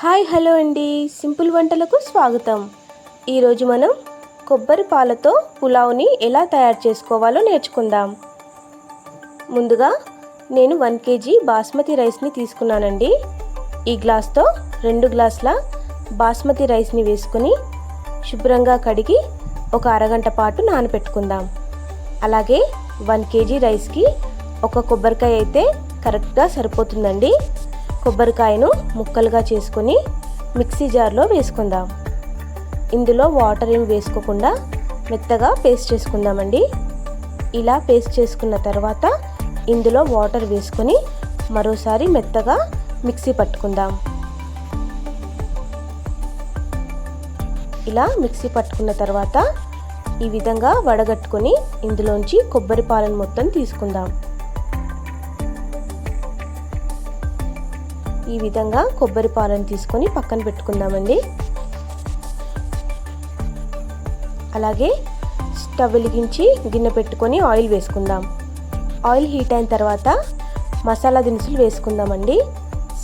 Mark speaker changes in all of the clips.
Speaker 1: Hi hello అండి. Simple వంటలకు స్వాగతం. ఈరోజు మనం కొబ్బరి పాలతో పులావ్ని ఎలా తయారు చేసుకోవాలో నేర్చుకుందాం. ముందుగా నేను వన్ కేజీ బాస్మతి రైస్ని తీసుకున్నానండి. ఈ గ్లాస్తో రెండు గ్లాసుల బాస్మతి రైస్ని వేసుకుని శుభ్రంగా కడిగి ఒక అరగంట పాటు నానబెట్టుకుందాం. అలాగే వన్ కేజీ రైస్కి ఒక కొబ్బరికాయ అయితే కరెక్ట్గా సరిపోతుందండి. కొబ్బరికాయను ముక్కలుగా చేసుకొని మిక్సీ జార్లో వేసుకుందాం. ఇందులో వాటర్ ఏం వేసుకోకుండా మెత్తగా పేస్ట్ చేసుకుందామండి. ఇలా పేస్ట్ చేసుకున్న తర్వాత ఇందులో వాటర్ వేసుకొని మరోసారి మెత్తగా మిక్సీ పట్టుకుందాం. ఇలా మిక్సీ పట్టుకున్న తర్వాత ఈ విధంగా వడగట్టుకొని ఇందులోంచి కొబ్బరి పాలను మొత్తం తీసుకుందాం. ఈ విధంగా కొబ్బరి పాలను తీసుకొని పక్కన పెట్టుకుందామండి. అలాగే స్టవ్ వెలిగించి గిన్నె పెట్టుకొని ఆయిల్ వేసుకుందాం. ఆయిల్ హీట్ అయిన తర్వాత మసాలా దినుసులు వేసుకుందామండి.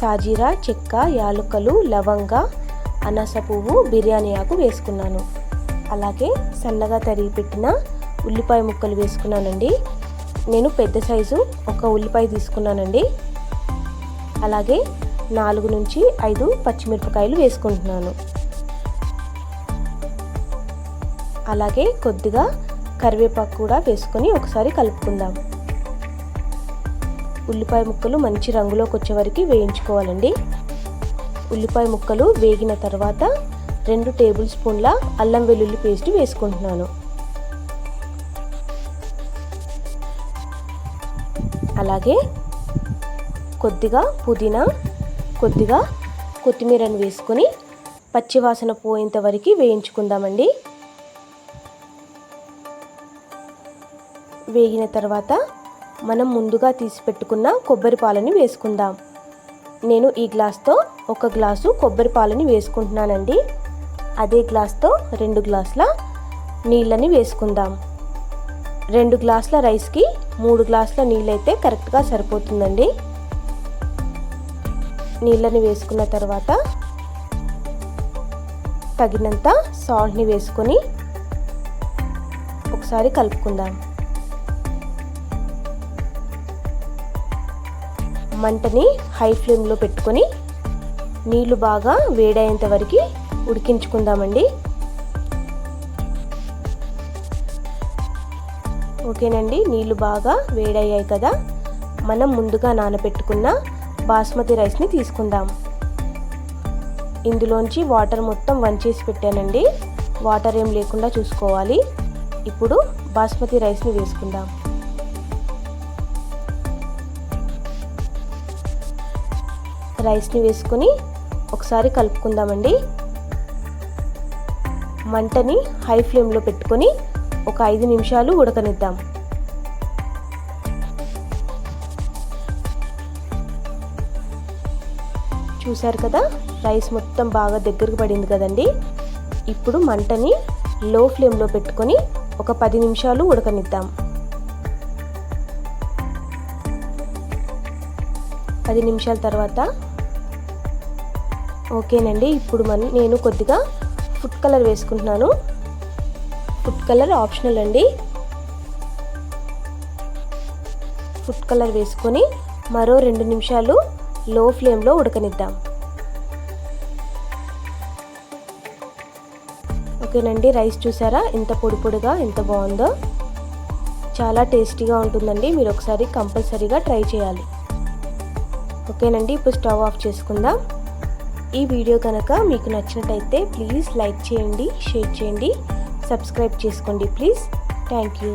Speaker 1: సాజీరా చెక్క యాలుకలు లవంగ అనాస పువ్వు బిర్యానీ ఆకు వేసుకున్నాను. అలాగే సన్నగా తరిగి పెట్టిన ఉల్లిపాయ ముక్కలు వేసుకున్నానండి. నేను పెద్ద సైజు ఒక ఉల్లిపాయ తీసుకున్నానండి. అలాగే నాలుగు నుంచి ఐదు పచ్చిమిరపకాయలు వేసుకుంటున్నాను. అలాగే కొద్దిగా కరివేపాకు కూడా వేసుకొని ఒకసారి కలుపుకుందాం. ఉల్లిపాయ ముక్కలు మంచి రంగులోకి వచ్చే వరకు వేయించుకోవాలండి. ఉల్లిపాయ ముక్కలు వేగిన తర్వాత రెండు టేబుల్ స్పూన్ల అల్లం వెల్లుల్లి పేస్ట్ వేసుకుంటున్నాను. అలాగే కొద్దిగా పుదీనా కొద్దిగా కొత్తిమీరను వేసుకొని పచ్చివాసన పోయేంత వరకు వేయించుకుందామండి. వేగిన తర్వాత మనం ముందుగా తీసి పెట్టుకున్న కొబ్బరి పాలని వేసుకుందాం. నేను ఈ గ్లాస్తో ఒక గ్లాసు కొబ్బరి పాలని వేసుకుంటున్నానండి. అదే గ్లాస్తో రెండు గ్లాసుల నీళ్ళని వేసుకుందాం. రెండు గ్లాసుల రైస్కి మూడు గ్లాసుల నీళ్ళైతే కరెక్ట్గా సరిపోతుందండి. నీళ్ళని వేసుకున్న తర్వాత తగినంత సాల్ట్ని వేసుకొని ఒకసారి కలుపుకుందాం. మంటని హై ఫ్లేమ్లో పెట్టుకొని నీళ్ళు బాగా వేడయ్యేంత వరకు ఉడికించుకుందామండి. ఓకేనండి నీళ్ళు బాగా వేడయ్యాయి కదా? మనం ముందుగా నానబెట్టుకున్న బాస్మతి రైస్ని తీసుకుందాం. ఇందులోంచి వాటర్ మొత్తం వంచేసి పెట్టానండి. వాటర్ ఏం లేకుండా చూసుకోవాలి. ఇప్పుడు బాస్మతి రైస్ని వేసుకుందాం. రైస్ని వేసుకొని ఒకసారి కలుపుకుందామండి. మంటని హై ఫ్లేమ్లో పెట్టుకొని ఒక ఐదు నిమిషాలు ఉడకనిద్దాం. చూశారు కదా? రైస్ మొత్తం బాగా దగ్గరకు పడింది కదండి. ఇప్పుడు మంటని లో ఫ్లేమ్లో పెట్టుకొని ఒక పది నిమిషాలు ఉడకనిద్దాం. పది నిమిషాల తర్వాత ఓకేనండి ఇప్పుడు మన నేను కొద్దిగా ఫుడ్ కలర్ వేసుకుంటున్నాను. ఫుడ్ కలర్ ఆప్షనల్ అండి. ఫుడ్ కలర్ వేసుకొని మరో రెండు నిమిషాలు లో ఫ్లేమ్లో ఉడకనిద్దాం. ఓకేనండి రైస్ చూసారా? ఎంత పొడి పొడిగా ఎంత బాగుందో? చాలా టేస్టీగా ఉంటుందండి. మీరు ఒకసారి కంపల్సరీగా ట్రై చేయాలి. ఓకేనండి ఇప్పుడు స్టవ్ ఆఫ్ చేసుకుందాం. ఈ వీడియో కనుక మీకు నచ్చినట్టయితే ప్లీజ్ లైక్ చేయండి షేర్ చేయండి సబ్స్క్రైబ్ చేసుకోండి ప్లీజ్. Thank you.